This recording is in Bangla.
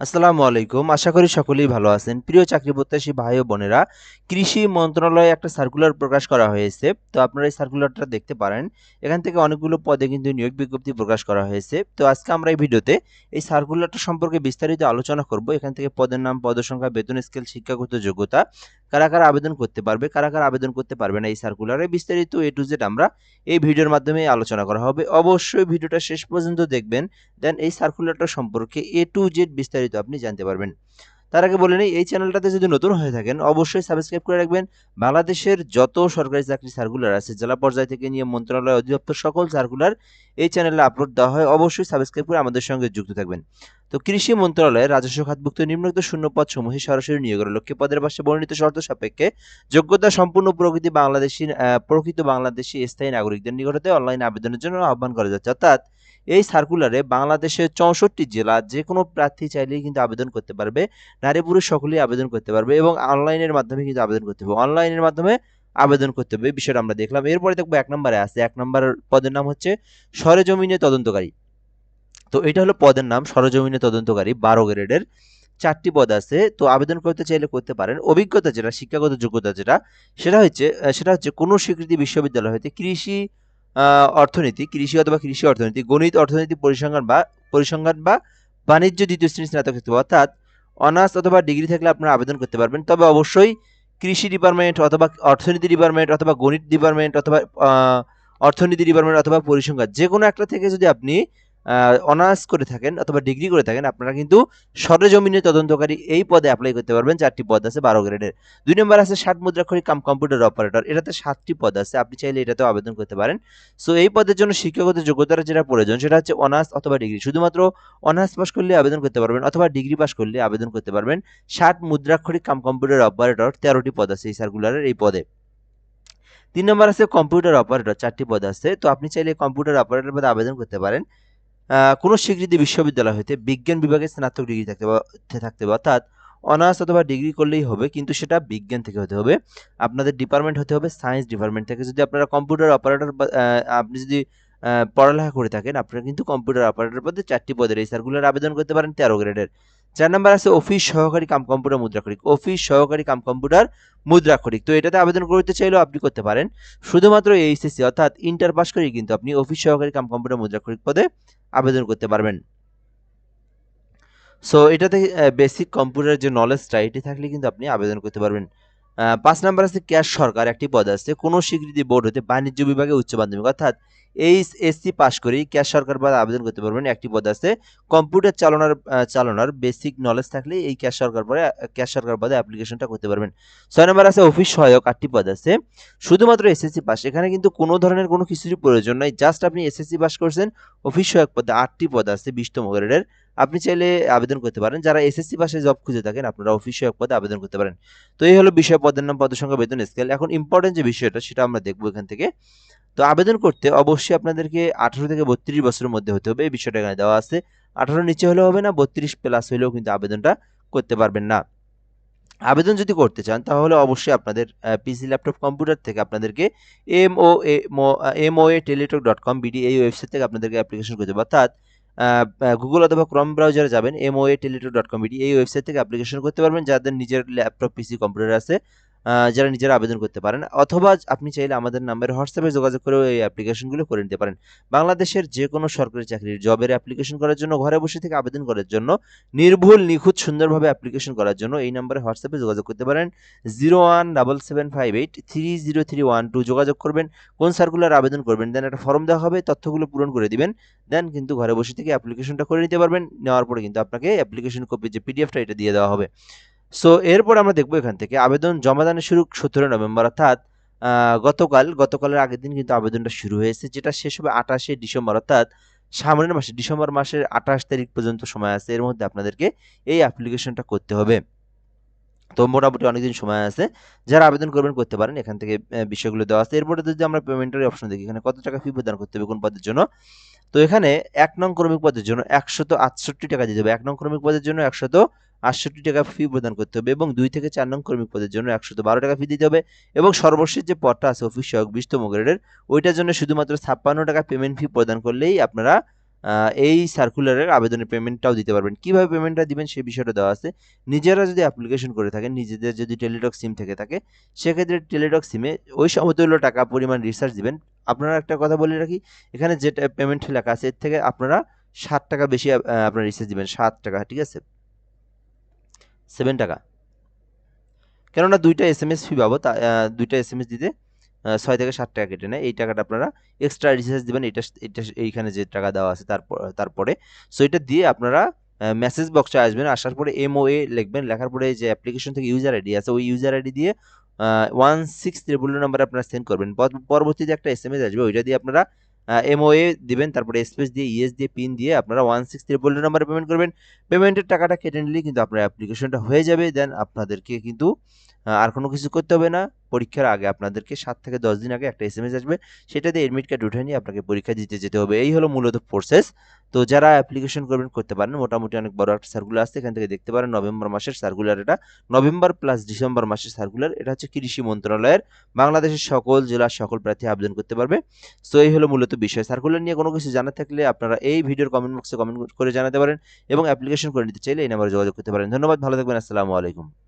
আসসালামু আলাইকুম। আশা করি সকলেই ভালো আছেন। প্রিয় চাকরি প্রত্যাশী ভাই ও বোনেরা, কৃষি মন্ত্রণালয়ে একটা সার্কুলার প্রকাশ করা হয়েছে। তো আপনারা এই সার্কুলারটা দেখতে পারেন। এখান থেকে অনেকগুলো পদে কিন্তু নিয়োগ বিজ্ঞপ্তি প্রকাশ করা হয়েছে। তো আজকে আমরা এই ভিডিওতে এই সার্কুলারটা সম্পর্কে বিস্তারিত আলোচনা করব। এখান থেকে পদের নাম, পদ সংখ্যা, বেতন স্কেল, শিক্ষাগত যোগ্যতা কারা কারা আবেদন করতে পারবে, কারা কারা আবেদন করতে পারবে না এই সার্কুলারে বিস্তারিত এ টু জেড আমরা এই ভিডিওর মাধ্যমে আলোচনা করা হবে। অবশ্যই ভিডিওটা শেষ পর্যন্ত দেখবেন দেন এই সার্কুলারটা সম্পর্কে এ টু জেড বিস্তারিত আপনি জানতে পারবেন। তার আগে বলে নেই, এই চ্যানেলটাতে যদি নতুন হয়ে থাকেন, অবশ্যই সাবস্ক্রাইব করে রাখবেন। বাংলাদেশের যত সরকারি চাকরি সার্কুলার আছে, জেলা পর্যায় থেকে নিয়ে মন্ত্রণালয় অধিদপ্তর, সকল সার্কুলার এই চ্যানেলে আপলোড দেওয়া হয়। অবশ্যই সাবস্ক্রাইব করে আমাদের সঙ্গে যুক্ত থাকবেন। তো কৃষি মন্ত্রণালয়ের রাজস্ব খাতভুক্ত নিম্নোক্ত শূন্য পদ সমূহে সরাসরি নিয়োগের লক্ষ্যে পদের পাশে বর্ণিত শর্ত সাপেক্ষে যোগ্যতা সম্পূর্ণ প্রকৃতি বাংলাদেশি প্রকৃত বাংলাদেশি স্থায়ী নাগরিকদের নিকটতে অনলাইন আবেদনের জন্য আহ্বান করা যাচ্ছে। অর্থাৎ এই সার্কুলারে বাংলাদেশের চৌষট্টি জেলা যে কোনো প্রার্থী চাইলেই কিন্তু আবেদন করতে পারবে, নারী পুরুষ সকলেই আবেদন করতে পারবে এবং অনলাইনের মাধ্যমে কিন্তু আবেদন করতে হবে। অনলাইনের মাধ্যমে আবেদন করতে হবে, বিষয়টা আমরা দেখলাম। এরপরে দেখব এক নম্বরে আছে, এক নম্বর পদের নাম হচ্ছে সরেজমিনে তদন্তকারী। তো এটা হলো পদের নাম, সরজমিনে তদন্তকারী, বারো গ্রেডের। চারটি পদ আছে, তো আবেদন করতে চাইলে করতে পারেন। অভিজ্ঞতা যেটা, শিক্ষাগত যোগ্যতা যেটা, সেটা হচ্ছে সেটা হচ্ছে কোনো স্বীকৃতি বিশ্ববিদ্যালয় হতে কৃষি অর্থনীতি, কৃষি অথবা কৃষি অর্থনীতি, গণিত, অর্থনীতি পরিসংখ্যান বা পরিসংখ্যান বা বাণিজ্য দ্বিতীয় শ্রেণি স্নাতক ক্ষেত্রে অর্থাৎ অনার্স অথবা ডিগ্রি থাকলে আপনারা আবেদন করতে পারবেন। তবে অবশ্যই কৃষি ডিপার্টমেন্ট অথবা অর্থনীতি ডিপার্টমেন্ট অথবা গণিত ডিপার্টমেন্ট অথবা অর্থনীতি ডিপার্টমেন্ট অথবা পরিসংখ্যান যে কোনো একটা থেকে যদি আপনি অনার্স করে থাকেন অথবা ডিগ্রি করে থাকেন, আপনারা কিন্তু সরেজমিনে তদন্তকারী এই পদে অ্যাপ্লাই করতে পারবেন। চারটি পদ আছে বারো গ্রেডের দুই নম্বর আছে ষাট মুদ্রাক্ষরী কাম কম্পিউটার অপারেটর এটাতে সাতটি পদ আছে, আপনি চাইলে এটাতেও আবেদন করতে পারেন। সো এই পদের জন্য শিক্ষাগত যোগ্যতার যেটা প্রয়োজন, সেটা হচ্ছে অনার্স অথবা ডিগ্রি শুধুমাত্র অনার্স পাস করলে আবেদন করতে পারবেন, অথবা ডিগ্রি পাস করলে আবেদন করতে পারবেন। ষাট মুদ্রাক্ষরী কাম কম্পিউটার অপারেটর তেরোটি পদ আছে এই সার্কুলারের এই পদে। তিন নম্বর আছে কম্পিউটার অপারেটর চারটি পদ আছে। তো আপনি চাইলে কম্পিউটার অপারেটর পদে আবেদন করতে পারেন। কোনো স্বীকৃতি বিশ্ববিদ্যালয় হইতে বিজ্ঞান বিভাগে স্নাতক ডিগ্রি থাকতে থাকতে হবে অর্থাৎ অনার্স অথবা ডিগ্রি করলেই হবে, কিন্তু সেটা বিজ্ঞান থেকে হতে হবে। আপনাদের ডিপার্টমেন্ট হতে হবে সায়েন্স ডিপার্টমেন্ট থেকে। যদি আপনারা কম্পিউটার অপারেটর আপনি যদি পড়ালেখা করে থাকেন, আপনারা কিন্তু কম্পিউটার অপারেটর পদে চারটি পদের এই সার্কুলার আবেদন করতে পারেন তেরো গ্রেডের চার নাম্বার আছে অফিস সহকারী কাম কম্পিউটার মুদ্রাক্ষরিক। অফিস সহকারী কাম কম্পিউটার মুদ্রাক্ষরিক। তো এটাতে আবেদন করতে চাইলেও আপনি করতে পারেন। শুধুমাত্র এইচএসসি অর্থাৎ ইন্টার পাস করেই কিন্তু আপনি অফিস সহকারী কাম কম্পিউটার মুদ্রাক্ষরিক পদে আবেদন করতে পারবেন। সো এটাতে বেসিক কম্পিউটার যে নলেজটা এটি থাকলে কিন্তু আপনি আবেদন করতে পারবেন। পাঁচ নাম্বার আছে ক্যাশ সরকার, একটি পদ আছে। কোনো স্বীকৃতি বোর্ড হতে বাণিজ্য বিভাগে উচ্চ মাধ্যমিক, অর্থাৎ এইচ এসসি পাস করেই ক্যাশ সরকার পদে আবেদন করতে পারবেন। একটি পদ আছে, কম্পিউটার চালানোর চালানোর বেসিক নলেজ থাকলে এই ক্যাশ সরকার পদে ক্যাশ সরকার পদে অ্যাপ্লিকেশনটা করতে পারবেন। ছয় নম্বর আছে অফিস সহায়ক। আটটি পদ আছে, শুধুমাত্র এসএসসি পাস এখানে কিন্তু কোনো ধরনের কোনো কিছুরই প্রয়োজন নাই। জাস্ট আপনি এসএসসি পাস করছেন অফিস সহায়ক পদে আটটি পদ আছে, বিশতম গ্রেডের আপনি চাইলে আবেদন করতে পারেন। যারা এসএসসি পাশে জব খুঁজে থাকেন, আপনারা অফিস সহায়ক পদে আবেদন করতে পারেন। তো এই হলো বিষয়, পদের নাম পদের সংখ্যা বেতন স্কেল এখন ইম্পর্টেন্ট যে বিষয়টা, সেটা আমরা দেখব এখান থেকে। তো আবেদন করতে অবশ্যই আপনাদেরকে আঠারো থেকে বত্রিশ বছরের মধ্যে হতে হবে। এই বিষয়টা এখানে দেওয়া আছে। আঠারো নিচে হলেও হবে না, বত্রিশ প্লাস হলেও কিন্তু আবেদনটা করতে পারবেন না। আবেদন যদি করতে চান, তাহলে অবশ্যই আপনাদের পিসি ল্যাপটপ কম্পিউটার থেকে আপনাদেরকে M O M O A Teletalk dot com BD এই ওয়েবসাইট থেকে আপনাদেরকে অ্যাপ্লিকেশন করতে হবে। অর্থাৎ গুগল অথবা ক্রম ব্রাউজারে যাবেন M O A Teletalk dot com BD এই ওয়েবসাইট থেকে অ্যাপ্লিকেশন করতে পারবেন। যাদের নিজের ল্যাপটপ পিসি কম্পিউটার আছে যারা নিজেরা আবেদন করতে পারেন, অথবা আপনি চাইলে আমাদের নাম্বারে হোয়াটসঅ্যাপে যোগাযোগ করেও এই অ্যাপ্লিকেশনগুলো করে নিতে পারেন। বাংলাদেশের যে কোনো সরকারি চাকরির জবের অ্যাপ্লিকেশন করার জন্য, ঘরে বসে থেকে আবেদন করার জন্য, নির্ভুল, নিখুঁত, সুন্দরভাবে অ্যাপ্লিকেশন করার জন্য এই নাম্বারে হোয়াটসঅ্যাপে যোগাযোগ করতে পারেন। Zero one double seven five eight three zero three one two যোগাযোগ করবেন। কোন সার্কুলার আবেদন করবেন দেন একটা ফর্ম দেওয়া হবে, তথ্যগুলো পূরণ করে দিবেন। দেন কিন্তু ঘরে বসে থেকে অ্যাপ্লিকেশনটা করে নিতে পারবেন। নেওয়ার পরে কিন্তু আপনাকে অ্যাপ্লিকেশন কপি যে পিডিএফটা এটা দিয়ে দেওয়া হবে। সো এরপর আমরা দেখব এখান থেকে আবেদন জমাদানের শুরু সতেরো নভেম্বর, অর্থাৎ গতকাল, গতকালের আগের দিন কিন্তু আবেদনটা শুরু হয়েছে, যেটা শেষ হবে আঠাশে ডিসেম্বর, অর্থাৎ সামনের মাসে, ডিসেম্বর মাসের আঠাশ তারিখ পর্যন্ত সময় আছে, এর মধ্যে আপনাদেরকে এই অ্যাপ্লিকেশনটা করতে হবে। তো মোটামুটি অনেকদিন সময় আছে। যারা আবেদন করবেন করতে পারেন, এখান থেকে বিষয়গুলো দেওয়া আছে। এরপরে যদি আমরা পেমেন্টের অপশন দেখি, এখানে কত টাকা ফি প্রদান করতে হবে কোন পদের জন্য? তো এখানে এক নং ক্রমিক পদের জন্য একশত আটষট্টি টাকা দিতে হবে এক নং ক্রমিক পদের জন্য একশত আটষট্টি টাকা ফি প্রদান করতে হবে এবং দুই থেকে চার নং ক্রমিক পদের জন্য একশত বারো টাকা ফি দিতে হবে এবং সর্বশেষ যে পদটা আছে অফিস সহায়ক বিশতম গ্রেডের, ওইটার জন্য শুধুমাত্র ছাপ্পান্ন টাকা পেমেন্ট ফি প্রদান করলেই আপনারা এই সার্কুলারের আবেদনের পেমেন্টটাও দিতে পারবেন। কীভাবে পেমেন্টটা দিবেন সেই বিষয়টা দেওয়া আছে। নিজেরা যদি অ্যাপ্লিকেশন করে থাকেন, নিজেদের যদি টেলিটক সিম থেকে থাকে, সেক্ষেত্রে টেলিটক সিমে ওই সমতুল্য টাকা পরিমাণ রিচার্জ দিবেন। আপনারা একটা কথা বলে রাখি, এখানে যেটা পেমেন্ট লেখা আছে, এর থেকে আপনারা ষাট টাকা বেশি আপনারা রিচার্জ দিবেন, সাত টাকা, ঠিক আছে? সেভেন টাকা। কেননা দুইটা এস এম এস ফি বাবদ দুইটা এস এম এস দিতে ছয় থেকে সাত টাকা কেটে নেয়। এই টাকাটা আপনারা এক্সট্রা রিচার্জ দেবেন। এটা এটা এইখানে যে টাকা দেওয়া আছে, তারপর, তারপরে। সো এটা দিয়ে আপনারা মেসেজ বক্সে আসবেন। আসার পরে এম ও এ লিখবেন। লেখার পরে যে অ্যাপ্লিকেশন থেকে ইউজার আইডি আছে, ওই ইউজার আইডি দিয়ে ওয়ান সিক্স ত্রিপুল নাম্বার আপনারা সেন্ড করবেন। পর- পরবর্তীতে একটা এস এম এস আসবে। ওইটা দিয়ে আপনারা এম ও এ দিবেন। তারপরে স্পেস দিয়ে ইএস দিয়ে পিন দিয়ে আপনারা ওয়ান সিক্স ত্রিপুল নাম্বারে পেমেন্ট করবেন। পেমেন্টের টাকাটা কেটে নিলেই কিন্তু আপনার অ্যাপ্লিকেশনটা হয়ে যাবে। দেন আপনাদেরকে কিন্তু আর কোনো কিছু করতে হবে না। পরীক্ষার আগে আপনাদেরকে সাত থেকে দশ দিন আগে একটা এস আসবে। সেটা দিয়ে এডমিট কার্ড উঠে নিয়ে আপনাকে পরীক্ষা দিতে যেতে হবে। এই হলো মূলত প্রসেস তো যারা অ্যাপ্লিকেশন করবেন, করতে পারেন। মোটামুটি অনেক বড় একটা সার্কুলার আসছে এখান থেকে দেখতে পারেন নভেম্বর মাসের সার্কুলার এটা। নভেম্বর প্লাস ডিসেম্বর মাসের সার্কুলার এটা হচ্ছে কৃষি মন্ত্রণালয়ের। বাংলাদেশের সকল জেলার সকল প্রার্থী আবেদন করতে পারবে। সো এই হলো মূলত বিষয়। সার্কুলার নিয়ে কোনো কিছু জানা থাকলে আপনারা এই ভিডিওর কমেন্ট বক্সে কমেন্ট করে জানাতে পারেন এবং অ্যাপ্লিকেশন করে নিতে চাইলে এই নাম্বারে যোগাযোগ করতে পারেন। ধন্যবাদ। ভালো থাকবেন। আসসালামু আলাইকুম।